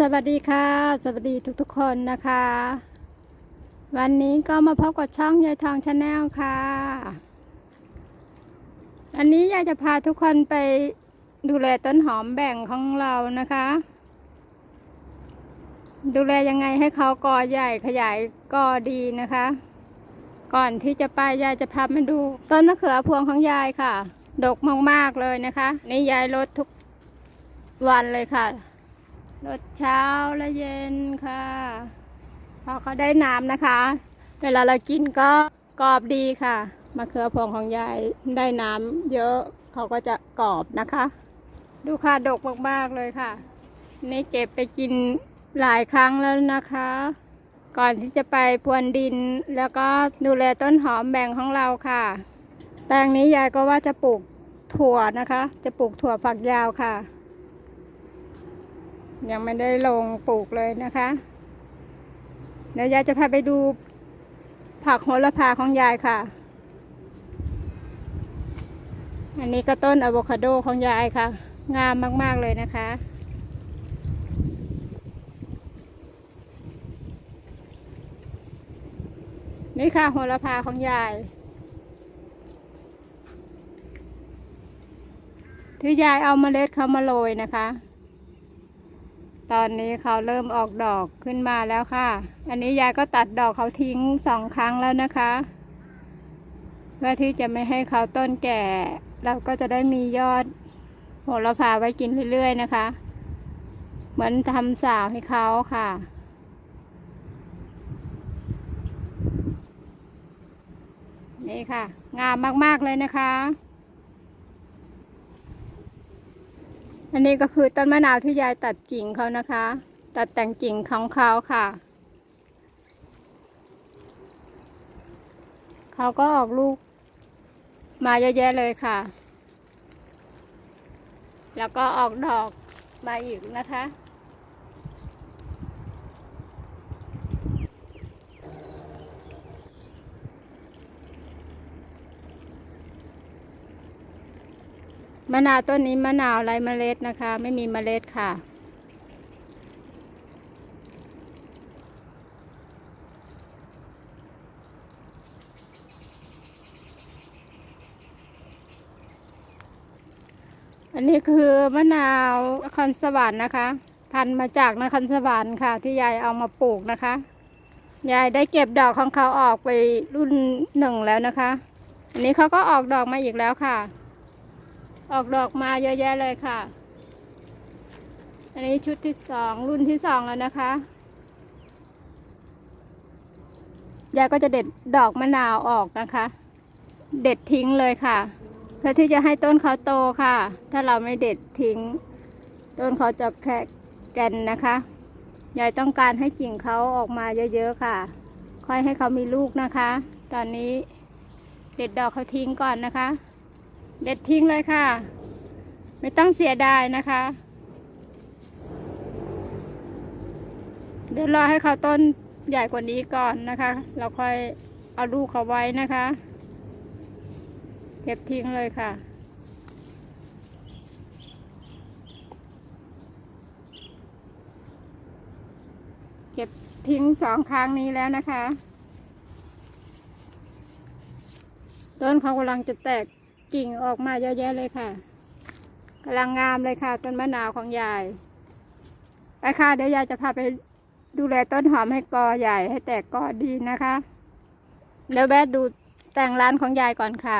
สวัสดีค่ะ สวัสดีทุกๆคนนะคะ วันนี้ก็มาพบกับช่องยายทองชาแนลค่ะอันนี้ยายจะพาทุกคนไปดูแลต้นหอมแบ่งของเรานะคะ ดูแลยังไงให้เขากอใหญ่ขยายกอดีนะคะ ก่อนที่จะไปยายจะพามาดู ต้นมะเขือพวงของยายค่ะ ดกมากๆเลยนะคะ นี่ยายลดทุกวันเลยค่ะ รดเช้าและเย็นค่ะ พอเขาได้น้ำนะคะ เวลาเรากินก็กรอบดีค่ะมะเขือพวงของยายได้น้ำเยอะเขาก็จะกรอบนะคะ ดูค่ะดกมากๆเลยค่ะ นี่เก็บไปกินหลายครั้งแล้วนะคะ ก่อนที่จะไปพรวนดินแล้วก็ดูแลต้นหอมแบ่งของเราค่ะ แปลงนี้ยายก็ว่าจะปลูกถั่วนะคะ จะปลูกถั่วฝักยาวค่ะ ยังไม่ได้ลงปลูกเลยนะคะเดี๋ยวยายจะพาไปดูผักโหระพาของยายค่ะ อันนี้ก็ต้นอะโวคาโดของยายค่ะ งามมาก ๆ เลยนะคะ นี่ค่ะโหระพาของยาย ที่ยายเอาเมล็ดเขามาโรยนะคะ ตอนนี้เขาเริ่มออกดอกขึ้นมาแล้วค่ะ อันนี้ยายก็ตัดดอกเขาทิ้งสองครั้งแล้วนะคะ เพื่อที่จะไม่ให้เขาต้นแก่ เราก็จะได้มียอดโหระพาไว้กินเรื่อยๆนะคะ เหมือนทำสาวให้เขาค่ะนี่ค่ะ งามมากๆเลยนะคะ อันนี้ก็คือต้นมะนาวที่ยายตัดกิ่งเขานะคะ ตัดแต่งกิ่งของเขาค่ะ เขาก็ออกลูกมาเยอะแยะเลยค่ะ แล้วก็ออกดอกมาอีกนะคะ มะนาวต้นนี้มะนาวไร้เมล็ดนะคะ ไม่มีเมล็ดค่ะ อันนี้คือมะนาวนครสวรรค์นะคะ พันธุ์มาจากนครสวรรค์ค่ะ ที่ยายเอามาปลูกนะคะยายได้เก็บดอกของเขาออกไปรุ่นหนึ่งแล้วนะคะ อันนี้เขาก็ออกดอกมาอีกแล้วค่ะ ออกดอกมาเยอะแยะเลยค่ะ อันนี้ชุดที่สองรุ่นที่สองแล้วนะคะยายก็จะเด็ดดอกมะนาวออกนะคะ เด็ดทิ้งเลยค่ะ เพื่อที่จะให้ต้นเขาโตค่ะ ถ้าเราไม่เด็ดทิ้ง ต้นเขาจะแค่แก่นนะคะยายต้องการให้กิ่งเขาออกมาเยอะๆค่ะ ค่อยให้เขามีลูกนะคะ ตอนนี้เด็ดดอกเขาทิ้งก่อนนะคะ เด็ดทิ้งเลยค่ะ ไม่ต้องเสียดายนะคะ เดี๋ยวรอให้เขาต้นใหญ่กว่านี้ก่อนนะคะ เราค่อยเอาลูกเขาไว้นะคะ เก็บทิ้งเลยค่ะเก็บทิ้งสองครั้งนี้แล้วนะคะ ต้นเขากำลังจะแตก กิ่งออกมาเยอะแยะเลยค่ะกำลังงามเลยค่ะ ต้นมะนาวของยายไปค่ะเดี๋ยวยายจะพาไปดูแลต้นหอมให้กอใหญ่ให้แตกกอดีนะคะ เดี๋ยวแวะดูแต่งร้านของยายก่อนค่ะ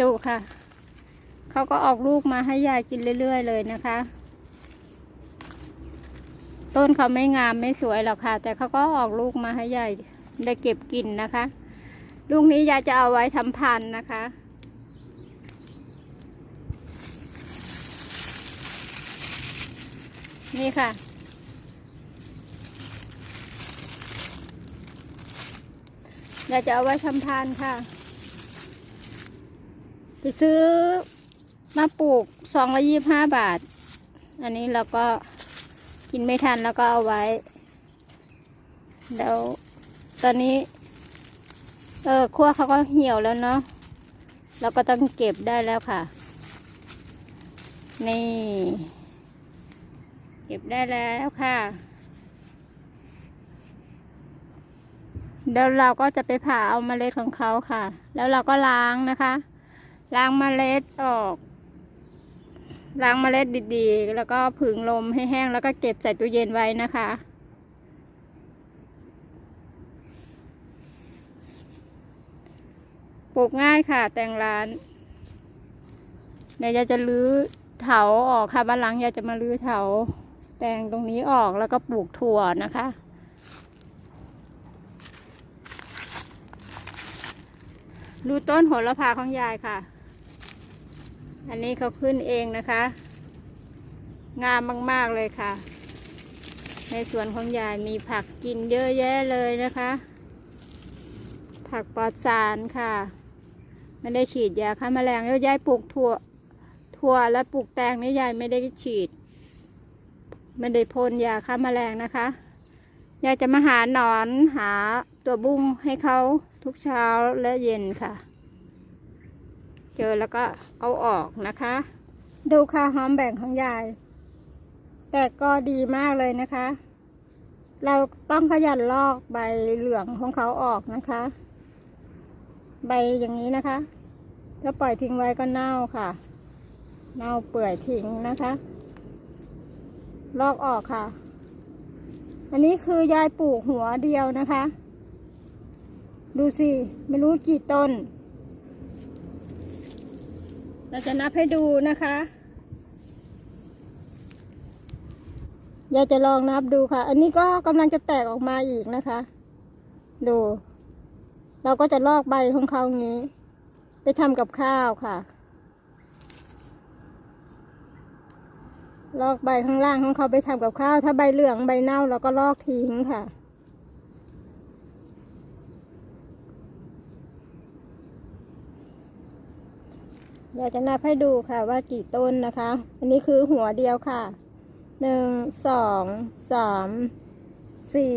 ดูค่ะ เขาก็ออกลูกมาให้ยายกินเรื่อย ๆ เลยนะคะ ต้นเขาไม่งามไม่สวยหรอกค่ะ แต่เขาก็ออกลูกมาให้ยายได้เก็บกินนะคะ ลูกนี้ยายจะเอาไว้ทำพันธุ์นะคะ นี่ค่ะ ยายจะเอาไว้ทำพันธุ์ค่ะ ไปซื้อมาปลูกสองละยี่ห้าบาท อันนี้เราก็กินไม่ทันแล้วก็เอาไว้เดี๋ยวตอนนี้ เออขั้วเขาก็เหี่ยวแล้วเนาะเราก็ต้องเก็บได้แล้วค่ะ นี่ เก็บได้แล้วค่ะเดี๋ยวเราก็จะไปผ่าเอาเมล็ดของเขาค่ะ แล้วเราก็ล้างนะคะ ล้างเมล็ดออก ล้างเมล็ดดีๆ แล้วก็ผึ่งลมให้แห้งแล้วก็เก็บใส่ตู้เย็นไว้นะคะ ปลูกง่ายค่ะ แต่งร้านเดี๋ยวยายจะรื้อเถาออกค่ะบ้านหลังยายจะมารื้อเถา แต่งตรงนี้ออกแล้วก็ปลูกถั่วนะคะ ดูต้นโหระพาของยายค่ะ อันนี้เขาขึ้นเองนะคะ งามมาก ๆ เลยค่ะ ในสวนของยายมีผักกินเยอะแยะเลยนะคะ ผักปลอดสารค่ะ ไม่ได้ฉีดยาฆ่าแมลงแล้วยายปลูกถั่วถั่วและปลูกแตงนี่ยายไม่ได้ฉีด ไม่ได้พ่นยาฆ่าแมลงนะคะยายจะมาหาหนอนหาตัวบุ้งให้เขาทุกเช้าและเย็นค่ะ เจอแล้วก็เอาออกนะคะ ดูค่ะหอมแบ่งของยาย แต่ก็ดีมากเลยนะคะ เราต้องขยันลอกใบเหลืองของเขาออกนะคะ ใบอย่างนี้นะคะ ถ้าปล่อยทิ้งไว้ก็เน่าค่ะ เน่าเปื่อยทิ้งนะคะ ลอกออกค่ะ อันนี้คือยายปลูกหัวเดียวนะคะ ดูสิ ไม่รู้กี่ต้น เราจะนับให้ดูนะคะยายจะลองนับดูค่ะ อันนี้ก็กำลังจะแตกออกมาอีกนะคะ ดู เราก็จะลอกใบของเขางี้ ไปทำกับข้าวค่ะ ลอกใบข้างล่างของเขาไปทำกับข้าว ถ้าใบเหลืองใบเน่าเราก็ลอกทิ้งค่ะเดี๋ยวจะนับให้ดูค่ะว่ากี่ต้นนะคะ อันนี้คือหัวเดียวค่ะ หนึ่ง สอง สาม สี่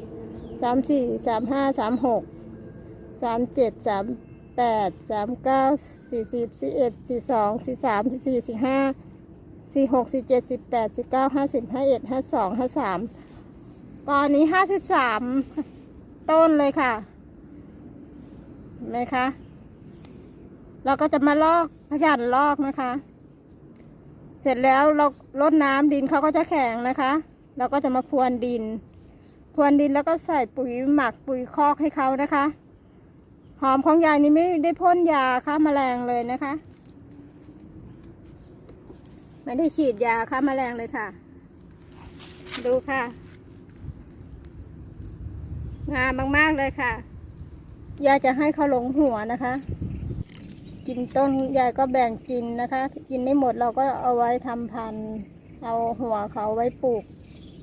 สามสี่สามห้าสามหกสามเจ็ดสามแปดสามเก้าสี่สิบสี่เอ็ดสี่สองสี่สามสี่สี่สี่ห้าสี่หกสี่เจ็ดสี่แปดสี่เก้าห้าสิบห้าเอ็ดห้าสองห้าสามตอนนี้ห้าสิบสามต้นเลยค่ะเห็นไหมคะ เราก็จะมาลอกขยันลอกนะคะ เสร็จแล้วเราลดน้ำดินเขาก็จะแข็งนะคะ เราก็จะมาพรวนดิน พรวนดินแล้วก็ใส่ปุ๋ยหมักปุ๋ยคอกให้เขานะคะ หอมของยายนี่ไม่ได้พ่นยาฆ่าแมลงเลยนะคะไม่ได้ฉีดยาฆ่าแมลงเลยค่ะ ดูค่ะงามมากๆเลยค่ะ ยายจะให้เขาหลงหัวนะคะ กินต้นยายก็แบ่งกินนะคะ กินไม่หมดเราก็เอาไว้ทำพันธุ์ เอาหัวเขาไว้ปลูก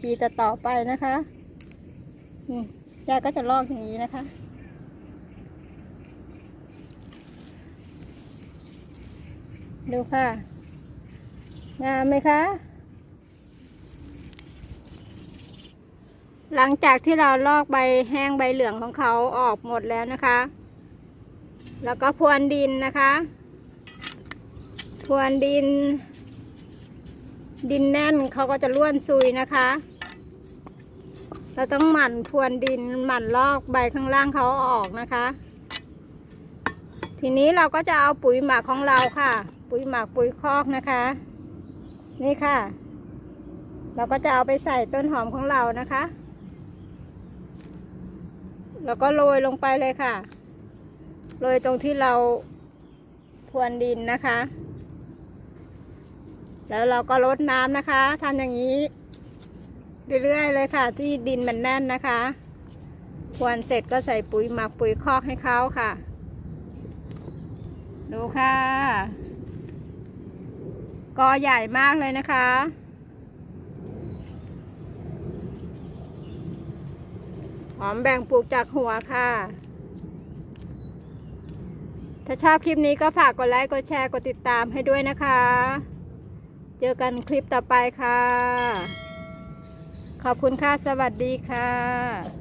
ปีต่อๆไปนะคะ ยายก็จะลอกอย่างนี้นะคะ ดูค่ะ งามไหมคะ หลังจากที่เราลอกใบแห้งใบเหลืองของเขาออกหมดแล้วนะคะ แล้วก็พรวนดินนะคะพรวนดิน ดินแน่นเขาก็จะร่วนซุยนะคะ เราต้องหมั่นพรวนดินหมั่นลอกใบข้างล่างเขาออกนะคะ ทีนี้เราก็จะเอาปุ๋ยหมักของเราค่ะ ปุ๋ยหมักปุ๋ยคอกนะคะ นี่ค่ะ เราก็จะเอาไปใส่ต้นหอมของเรานะคะ แล้วก็โรยลงไปเลยค่ะโรยตรงที่เราพรวนดินนะคะ แล้วเราก็ลดน้ำนะคะทำอย่างนี้ เรื่อยๆเลยค่ะ ที่ดินมันแน่นนะคะพรวนเสร็จก็ใส่ปุ๋ยหมักปุ๋ยคอกให้เขาค่ะ ดูค่ะ กอใหญ่มากเลยนะคะ หอมแบ่งปลูกจากหัวค่ะ ถ้าชอบคลิปนี้ก็ฝากกดไลค์ กดแชร์ กดติดตามให้ด้วยนะคะ เจอกันคลิปต่อไปค่ะ ขอบคุณค่ะ สวัสดีค่ะ